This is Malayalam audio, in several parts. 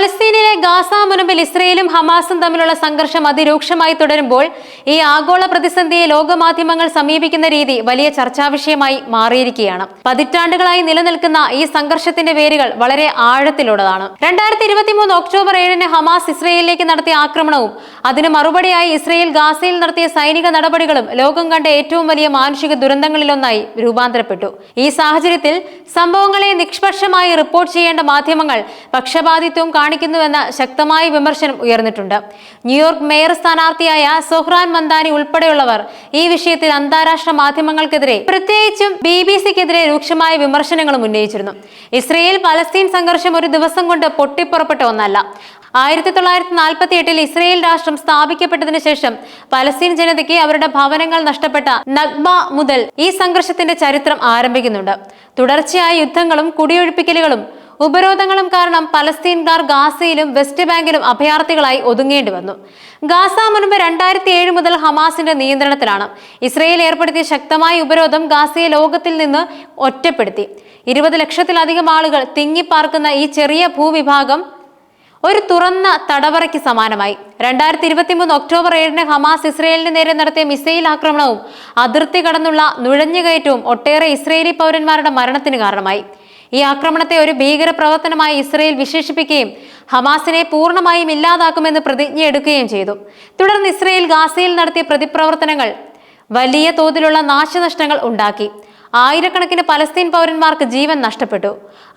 പലസ്തീനിലെ ഗാസ മുനമ്പിൽ ഇസ്രയേലും ഹമാസും തമ്മിലുള്ള സംഘർഷം അതിരൂക്ഷമായി തുടരുമ്പോൾ ഈ ആഗോള പ്രതിസന്ധിയെ ലോകമാധ്യമങ്ങൾ സമീപിക്കുന്ന രീതി വലിയ ചർച്ചാ വിഷയമായി മാറിയിരിക്കുകയാണ്. പതിറ്റാണ്ടുകളായി നിലനിൽക്കുന്ന ഈ സംഘർഷത്തിന്റെ വേരുകൾ വളരെ ആഴത്തിലുള്ളതാണ്. രണ്ടായിരത്തി ഇരുപത്തി മൂന്ന് ഒക്ടോബർ ഏഴിന് ഹമാസ് ഇസ്രയേലിലേക്ക് നടത്തിയ ആക്രമണവും അതിന് മറുപടിയായി ഇസ്രയേൽ ഗാസയിൽ നടത്തിയ സൈനിക നടപടികളും ലോകം കണ്ട ഏറ്റവും വലിയ മാനുഷിക ദുരന്തങ്ങളിലൊന്നായി രൂപാന്തരപ്പെട്ടു. ഈ സാഹചര്യത്തിൽ സംഭവങ്ങളെ നിഷ്പക്ഷമായി റിപ്പോർട്ട് ചെയ്യേണ്ട മാധ്യമങ്ങൾ പക്ഷപാതിത്വം കാണിക്കുന്നുവെന്ന ശക്തമായ വിമർശനം ഉയർന്നിട്ടുണ്ട്. ന്യൂയോർക്ക് മേയർ സ്ഥാനാർത്ഥിയായ സൊഹ്റാൻ മന്ദാനി ഉൾപ്പെടെയുള്ളവർ ഈ വിഷയത്തിൽ അന്താരാഷ്ട്ര മാധ്യമങ്ങൾക്കെതിരെ പ്രത്യേകിച്ചും ബി ബി സിക്കെതിരെ രൂക്ഷമായ വിമർശനങ്ങളും ഉന്നയിച്ചിരുന്നു. ഇസ്രയേൽ പലസ്തീൻ സംഘർഷം ഒരു ദിവസം കൊണ്ട് പൊട്ടിപ്പുറപ്പെട്ട ഒന്നല്ല. ആയിരത്തി തൊള്ളായിരത്തി നാൽപ്പത്തി എട്ടിൽ ഇസ്രയേൽ രാഷ്ട്രം സ്ഥാപിക്കപ്പെട്ടതിനു ശേഷം പലസ്തീൻ ജനതയ്ക്ക് അവരുടെ ഭവനങ്ങൾ നഷ്ടപ്പെട്ട നഗ്ബ മുതൽ ഈ സംഘർഷത്തിന്റെ ചരിത്രം ആരംഭിക്കുന്നുണ്ട്. തുടർച്ചയായ യുദ്ധങ്ങളും കുടിയൊഴിപ്പിക്കലുകളും ഉപരോധങ്ങളും കാരണം പലസ്തീൻകാർ ഗാസയിലും വെസ്റ്റ് ബാങ്കിലും അഭയാർത്ഥികളായി ഒതുങ്ങേണ്ടി വന്നു. ഗാസ മുൻപ് രണ്ടായിരത്തി ഏഴ് മുതൽ ഹമാസിന്റെ നിയന്ത്രണത്തിലാണ് ഇസ്രയേൽ ഏർപ്പെടുത്തിയ ശക്തമായ ഉപരോധം ഗാസയെ ലോകത്തിൽ നിന്ന് ഒറ്റപ്പെടുത്തി. ഇരുപത് ലക്ഷത്തിലധികം ആളുകൾ തിങ്ങിപ്പാർക്കുന്ന ഈ ചെറിയ ഭൂവിഭാഗം ഒരു തുറന്ന തടവറയ്ക്ക് സമാനമായി. രണ്ടായിരത്തി ഇരുപത്തി മൂന്ന് ഒക്ടോബർ ഏഴിന് ഹമാസ് ഇസ്രയേലിന് നേരെ നടത്തിയ മിസൈൽ ആക്രമണവും അതിർത്തി കടന്നുള്ള നുഴഞ്ഞുകയറ്റവും ഒട്ടേറെ ഇസ്രയേലി പൗരന്മാരുടെ മരണത്തിന് കാരണമായി. ഈ ആക്രമണത്തെ ഒരു ഭീകര പ്രവർത്തനമായി ഇസ്രയേൽ വിശേഷിപ്പിക്കുകയും ഹമാസിനെ പൂർണമായും ഇല്ലാതാക്കുമെന്ന് പ്രതിജ്ഞയെടുക്കുകയും ചെയ്തു. തുടർന്ന് ഇസ്രയേൽ ഗാസയിൽ നടത്തിയ പ്രതിപ്രവർത്തനങ്ങൾ വലിയ തോതിലുള്ള നാശനഷ്ടങ്ങൾ ഉണ്ടാക്കി. ആയിരക്കണക്കിന് പലസ്തീൻ പൗരന്മാർക്ക് ജീവൻ നഷ്ടപ്പെട്ടു.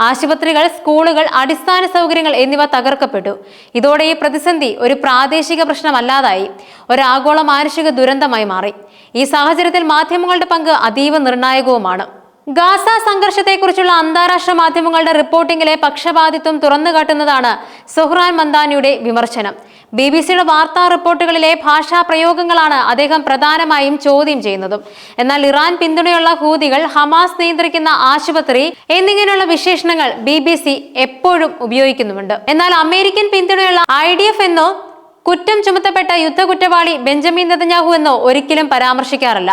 ആശുപത്രികൾ സ്കൂളുകൾ അടിസ്ഥാന സൗകര്യങ്ങൾ എന്നിവ തകർക്കപ്പെട്ടു. ഇതോടെ ഈ പ്രതിസന്ധി ഒരു പ്രാദേശിക പ്രശ്നമല്ലാതായി. ഒരു ആഗോള മാനുഷിക ദുരന്തമായി മാറി. ഈ സാഹചര്യത്തിൽ മാധ്യമങ്ങളുടെ പങ്ക് അതീവ നിർണായകവുമാണ്. ഗാസ സംഘർഷത്തെക്കുറിച്ചുള്ള അന്താരാഷ്ട്ര മാധ്യമങ്ങളുടെ റിപ്പോർട്ടിംഗിലെ പക്ഷപാതിത്വം തുറന്നുകാട്ടുന്നതാണ് സുഹ്റാൻ മന്ദാനിയുടെ വിമർശനം. ബി ബി സിയുടെ വാർത്താ റിപ്പോർട്ടുകളിലെ ഭാഷാ പ്രയോഗങ്ങളാണ് അദ്ദേഹം പ്രധാനമായും ചോദ്യം ചെയ്യുന്നതും. എന്നാൽ ഇറാൻ പിന്തുണയുള്ള ഹൂതികൾ ഹമാസ് നിയന്ത്രിക്കുന്ന ആശുപത്രി എന്നിങ്ങനെയുള്ള വിശേഷണങ്ങൾ ബി എപ്പോഴും ഉപയോഗിക്കുന്നുമുണ്ട്. എന്നാൽ അമേരിക്കൻ പിന്തുണയുള്ള ഐ എന്നോ കുറ്റം ചുമത്തപ്പെട്ട യുദ്ധകുറ്റവാളി ബെഞ്ചമിൻ നെതന്യാഹു എന്നോ ഒരിക്കലും പരാമർശിക്കാറില്ല.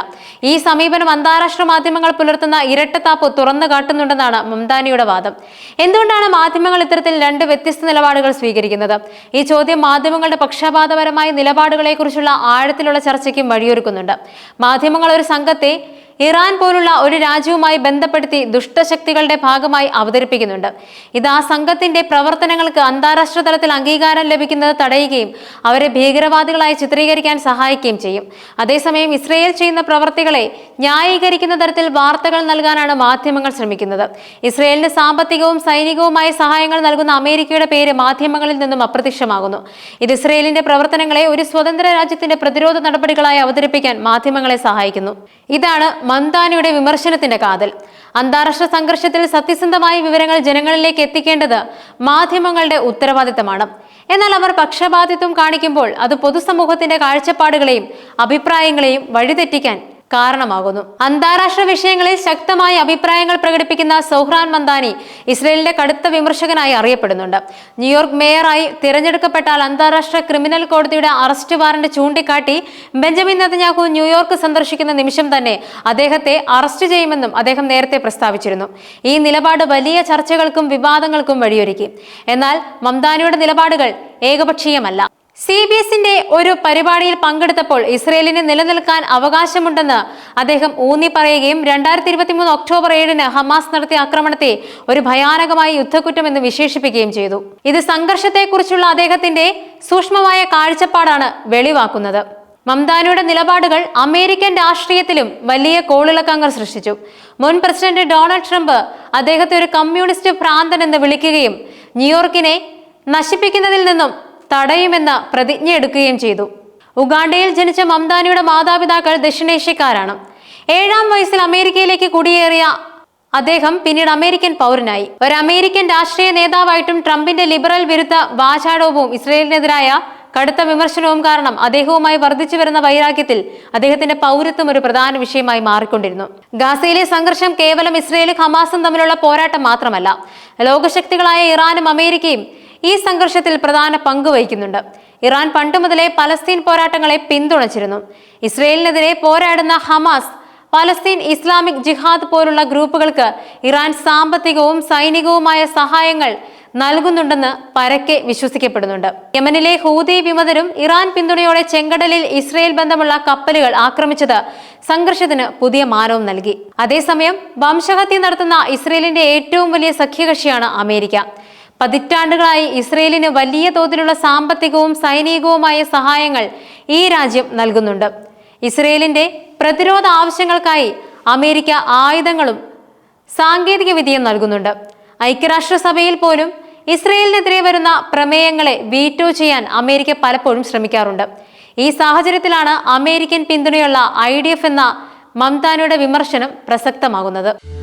ഈ സമീപനം അന്താരാഷ്ട്ര മാധ്യമങ്ങൾ പുലർത്തുന്ന ഇരട്ടത്താപ്പ് തുറന്നു കാട്ടുന്നുണ്ടെന്നാണ് മംദാനിയുടെ വാദം. എന്തുകൊണ്ടാണ് മാധ്യമങ്ങൾ ഇത്തരത്തിൽ രണ്ട് വ്യത്യസ്ത നിലപാടുകൾ സ്വീകരിക്കുന്നത്? ഈ ചോദ്യം മാധ്യമങ്ങളുടെ പക്ഷപാതപരമായ നിലപാടുകളെക്കുറിച്ചുള്ള ആഴത്തിലുള്ള ചർച്ചയ്ക്കും വഴിയൊരുക്കുന്നുണ്ട്. മാധ്യമങ്ങൾ ഒരു സംഘത്തെ ഇറാൻ പോലുള്ള ഒരു രാജ്യവുമായി ബന്ധപ്പെടുത്തി ദുഷ്ടശക്തികളുടെ ഭാഗമായി അവതരിപ്പിക്കുന്നുണ്ട്. ഇത് ആ സംഘത്തിന്റെ പ്രവർത്തനങ്ങൾക്ക് അന്താരാഷ്ട്ര തലത്തിൽ അംഗീകാരം ലഭിക്കുന്നത് തടയുകയും അവരെ ഭീകരവാദികളായി ചിത്രീകരിക്കാൻ സഹായിക്കുകയും ചെയ്യും. അതേസമയം ഇസ്രയേൽ ചെയ്യുന്ന പ്രവർത്തികളെ ന്യായീകരിക്കുന്ന തരത്തിൽ വാർത്തകൾ നൽകാനാണ് മാധ്യമങ്ങൾ ശ്രമിക്കുന്നത്. ഇസ്രയേലിന് സാമ്പത്തികവും സൈനികവുമായ സഹായങ്ങൾ നൽകുന്ന അമേരിക്കയുടെ പേര് മാധ്യമങ്ങളിൽ നിന്നും അപ്രത്യക്ഷമാകുന്നു. ഇത് ഇസ്രയേലിന്റെ പ്രവർത്തനങ്ങളെ ഒരു സ്വതന്ത്ര രാജ്യത്തിന്റെ പ്രതിരോധ നടപടികളായി അവതരിപ്പിക്കാൻ മാധ്യമങ്ങളെ സഹായിക്കുന്നു. ഇതാണ് മന്ദാനിയുടെ വിമർശനത്തിന്റെ കാതൽ. അന്താരാഷ്ട്ര സംഘർഷത്തിൽ സത്യസന്ധമായ വിവരങ്ങൾ ജനങ്ങളിലേക്ക് എത്തിക്കേണ്ടത് മാധ്യമങ്ങളുടെ ഉത്തരവാദിത്തമാണ്. എന്നാൽ അവർ പക്ഷപാതിത്വം കാണിക്കുമ്പോൾ അത് പൊതുസമൂഹത്തിന്റെ കാഴ്ചപ്പാടുകളെയും അഭിപ്രായങ്ങളെയും വഴിതെറ്റിക്കാൻ കാരണമാകുന്നു. അന്താരാഷ്ട്ര വിഷയങ്ങളിൽ ശക്തമായ അഭിപ്രായങ്ങൾ പ്രകടിപ്പിക്കുന്ന സൗഹ്രാൻ മന്ദാനി ഇസ്രയേലിന്റെ കടുത്ത വിമർശകനായി അറിയപ്പെടുന്നുണ്ട്. ന്യൂയോർക്ക് മേയറായി തിരഞ്ഞെടുക്കപ്പെട്ടാൽ അന്താരാഷ്ട്ര ക്രിമിനൽ കോടതിയുടെ അറസ്റ്റ് വാറന്റ് ചൂണ്ടിക്കാട്ടി ബെഞ്ചമിൻ നെതന്യാഹു ന്യൂയോർക്ക് സന്ദർശിക്കുന്ന നിമിഷം തന്നെ അദ്ദേഹത്തെ അറസ്റ്റ് ചെയ്യുമെന്നും അദ്ദേഹം നേരത്തെ പ്രസ്താവിച്ചിരുന്നു. ഈ നിലപാട് വലിയ ചർച്ചകൾക്കും വിവാദങ്ങൾക്കും വഴിയൊരുക്കി. എന്നാൽ മംദാനിയുടെ നിലപാടുകൾ ഏകപക്ഷീയമല്ല. സി ബി എസിന്റെ ഒരു പരിപാടിയിൽ പങ്കെടുത്തപ്പോൾ ഇസ്രയേലിന് നിലനിൽക്കാൻ അവകാശമുണ്ടെന്ന് അദ്ദേഹം ഊന്നി പറയുകയും രണ്ടായിരത്തി ഇരുപത്തി മൂന്ന് ഒക്ടോബർ ഏഴിന് ഹമാസ് നടത്തിയ ആക്രമണത്തെ ഒരു ഭയാനകമായ യുദ്ധക്കുറ്റം എന്ന് വിശേഷിപ്പിക്കുകയും ചെയ്തു. ഇത് സംഘർഷത്തെക്കുറിച്ചുള്ള അദ്ദേഹത്തിന്റെ സൂക്ഷ്മമായ കാഴ്ചപ്പാടാണ് വെളിവാക്കുന്നത്. മംദാനയുടെ നിലപാടുകൾ അമേരിക്കൻ രാഷ്ട്രീയത്തിലും വലിയ കോളിളക്കങ്ങൾ സൃഷ്ടിച്ചു. മുൻ പ്രസിഡന്റ് ഡൊണാൾഡ് ട്രംപ് അദ്ദേഹത്തെ ഒരു കമ്മ്യൂണിസ്റ്റ് ഭ്രാന്തൻ എന്ന് വിളിക്കുകയും ന്യൂയോർക്കിനെ നശിപ്പിക്കുന്നതിൽ നിന്നും തടയുമെന്ന് പ്രതിജ്ഞയെടുക്കുകയും ചെയ്തു. ഉഗാണ്ടയിൽ ജനിച്ച മംദാനിയുടെ മാതാപിതാക്കൾ ദക്ഷിണേഷ്യക്കാരാണ്. ഏഴാം വയസ്സിൽ അമേരിക്കയിലേക്ക് കുടിയേറിയ അദ്ദേഹം പിന്നീട് അമേരിക്കൻ പൗരനായി. ഒരു അമേരിക്കൻ രാഷ്ട്രീയ നേതാവായിട്ടും ട്രംപിന്റെ ലിബറൽ വിരുദ്ധ വാചാടവും ഇസ്രയേലിനെതിരായ കടുത്ത വിമർശനവും കാരണം അദ്ദേഹവുമായി വർദ്ധിച്ചു വരുന്ന വൈരാഗ്യത്തിൽ അദ്ദേഹത്തിന്റെ പൗരത്വം ഒരു പ്രധാന വിഷയമായി മാറിക്കൊണ്ടിരുന്നു. ഗാസയിലെ സംഘർഷം കേവലം ഇസ്രയേലും ഹമാസും തമ്മിലുള്ള പോരാട്ടം മാത്രമല്ല ലോകശക്തികളായ ഇറാനും അമേരിക്കയും ഈ സംഘർഷത്തിൽ പ്രധാന പങ്ക് വഹിക്കുന്നുണ്ട്. ഇറാൻ പണ്ട് മുതലേ പലസ്തീൻ പോരാട്ടങ്ങളെ പിന്തുണച്ചിരുന്നു. ഇസ്രയേലിനെതിരെ പോരാടുന്ന ഹമാസ് പലസ്തീൻ ഇസ്ലാമിക് ജിഹാദ് പോലുള്ള ഗ്രൂപ്പുകൾക്ക് ഇറാൻ സാമ്പത്തികവും സൈനികവുമായ സഹായങ്ങൾ നൽകുന്നുണ്ടെന്ന് പരക്കെ വിശ്വസിക്കപ്പെടുന്നുണ്ട്. യമനിലെ ഹൂതി വിമതരും ഇറാൻ പിന്തുണയോടെ ചെങ്കടലിൽ ഇസ്രയേൽ ബന്ധമുള്ള കപ്പലുകൾ ആക്രമിച്ചത് സംഘർഷത്തിന് പുതിയ മാനവും നൽകി. അതേസമയം വംശഹത്യ നടത്തുന്ന ഇസ്രയേലിന്റെ ഏറ്റവും വലിയ സഖ്യകക്ഷിയാണ് അമേരിക്ക. പതിറ്റാണ്ടുകളായി ഇസ്രയേലിന് വലിയ തോതിലുള്ള സാമ്പത്തികവും സൈനികവുമായ സഹായങ്ങൾ ഈ രാജ്യം നൽകുന്നുണ്ട്. ഇസ്രയേലിന്റെ പ്രതിരോധ ആവശ്യങ്ങൾക്കായി അമേരിക്ക ആയുധങ്ങളും സാങ്കേതിക വിദ്യയും നൽകുന്നുണ്ട്. ഐക്യരാഷ്ട്രസഭയിൽ പോലും ഇസ്രയേലിനെതിരെ വരുന്ന പ്രമേയങ്ങളെ വീറ്റോ ചെയ്യാൻ അമേരിക്ക പലപ്പോഴും ശ്രമിക്കാറുണ്ട്. ഈ സാഹചര്യത്തിലാണ് അമേരിക്കൻ പിന്തുണയുള്ള ഐ എന്ന മംതാനയുടെ വിമർശനം പ്രസക്തമാകുന്നത്.